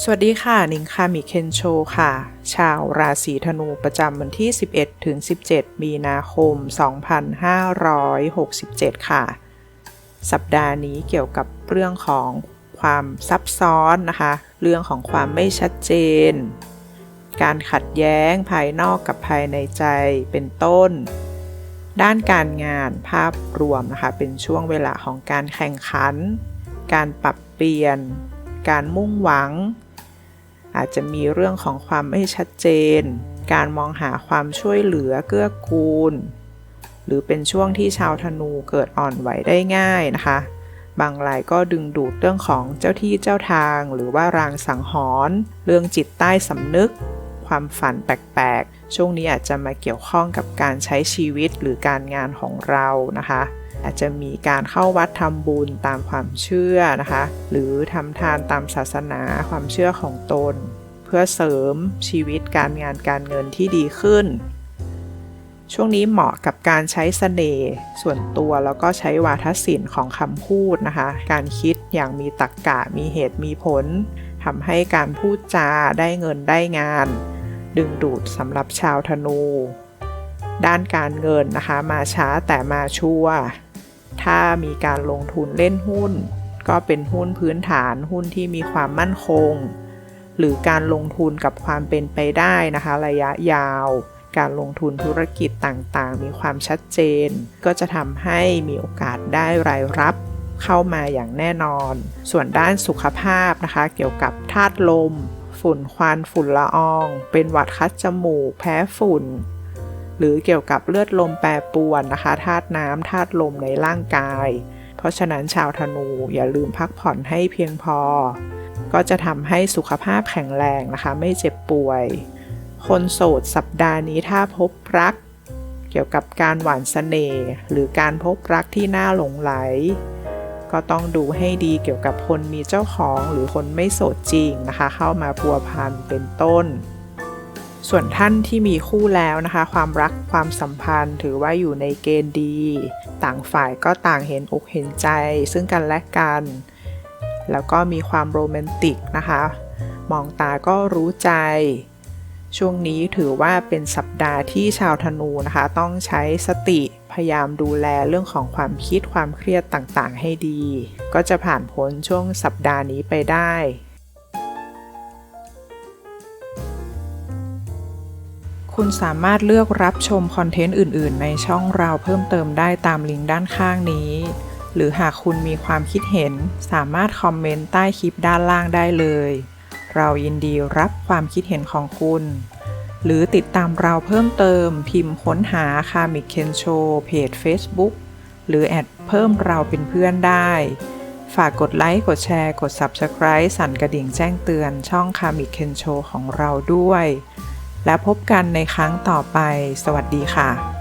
สวัสดีค่ะ นิงคามิเคนโชค่ะ ชาวราศีธนูประจำวันที่ 11 ถึง 17 มีนาคม 2567 ค่ะ สัปดาห์นี้เกี่ยวกับเรื่องของความซับซ้อนนะคะ เรื่องของความไม่ชัดเจน การขัดแย้งภายนอกกับภายในใจเป็นต้น ด้านการงานภาพรวมนะคะ เป็นช่วงเวลาของการแข่งขัน การปรับเปลี่ยน การมุ่งหวัง อาจจะมีเรื่องของความไม่ชัดเจน การมองหาความช่วยเหลือเกื้อกูล หรือเป็นช่วงที่ชาวธนูเกิดอ่อนไหวได้ง่ายนะคะ บางรายก็ดึงดูดเรื่องของเจ้าที่เจ้าทาง หรือว่ารางสังหรณ์เรื่องจิตใต้สำนึก ความฝันแปลกๆ ช่วงนี้อาจจะมาเกี่ยวข้องกับการใช้ชีวิตหรือการงานของเรานะคะ อาจจะมีการเข้าวัดทำบุญตามความเชื่อนะคะ หรือทำทานตามศาสนาความเชื่อของตน เพื่อเสริมชีวิตการงานการเงินที่ดีขึ้น ช่วงนี้เหมาะกับการใช้เสน่ห์ส่วนตัวแล้วก็ใช้วาทศิลป์ของคำพูดนะคะ การคิดอย่างมีตรรกกะมีเหตุมีผลทำให้การพูดจาได้เงินได้งาน ดึงดูดสำหรับชาวธนู ด้านการเงินนะคะ มาช้าแต่มาชัวร์ถ้ามีการลงทุนเล่นหุ้น ก็เป็นหุ้นพื้นฐานหุ้นที่มีความมั่นคง หรือการลงทุนกับความเป็นไปได้นะคะ ระยะยาว การลงทุนธุรกิจต่างๆ มีความชัดเจน ก็จะทำให้มีโอกาสได้รายรับเข้ามาอย่างแน่นอน ส่วนด้านสุขภาพนะคะ เกี่ยวกับธาตุลม ฝุ่นควันฝุ่นละออง เป็นหวัดคัดจมูก แพ้ฝุ่น หรือเกี่ยวกับเลือดลมแปรปรวนนะคะธาตุน้ำธาตุลมในร่างกาย เพราะฉะนั้นชาวธนูอย่าลืมพักผ่อนให้เพียงพอ ก็จะทำให้สุขภาพแข็งแรงนะคะ ไม่เจ็บป่วย คนโสดสัปดาห์นี้ถ้าพบรัก เกี่ยวกับการหวานเสน่ห์หรือการพบรักที่น่าหลงไหล ก็ต้องดูให้ดีเกี่ยวกับคนมีเจ้าของหรือคนไม่โสดจริงนะคะ เข้ามาพัวพันเป็นต้น ส่วนท่านที่มีคู่แล้วนะคะ ความรักความสัมพันธ์ถือว่าอยู่ในเกณฑ์ดี ต่างฝ่ายก็ต่างเห็นอกเห็นใจ ซึ่งกันและกัน แล้วก็มีความโรแมนติกนะคะ มองตาก็รู้ใจ ช่วงนี้ถือว่าเป็นสัปดาห์ที่ชาวธนูนะคะ ต้องใช้สติพยายามดูแลเรื่องของความคิดความเครียดต่างๆ ให้ดี ก็จะผ่านพ้นช่วงสัปดาห์นี้ไปได้ คุณสามารถเลือกรับชมคอนเทนต์อื่น ๆ ในช่องเราเพิ่มเติมได้ตามลิงก์ด้านข้างนี้ หรือหากคุณมีความคิดเห็นสามารถคอมเมนต์ใต้คลิปด้านล่างได้เลย เรายินดีรับความคิดเห็นของคุณ หรือติดตามเราเพิ่มเติมพิมพ์ค้นหาคามิเคนโชเพจ Facebook หรือแอดเพิ่มเราเป็นเพื่อนได้ ฝากกดไลค์ กดแชร์ กด Subscribe สั่นกระดิ่งแจ้งเตือนช่องคามิเคนโชของเราด้วย และพบกันในครั้งต่อไป สวัสดีค่ะ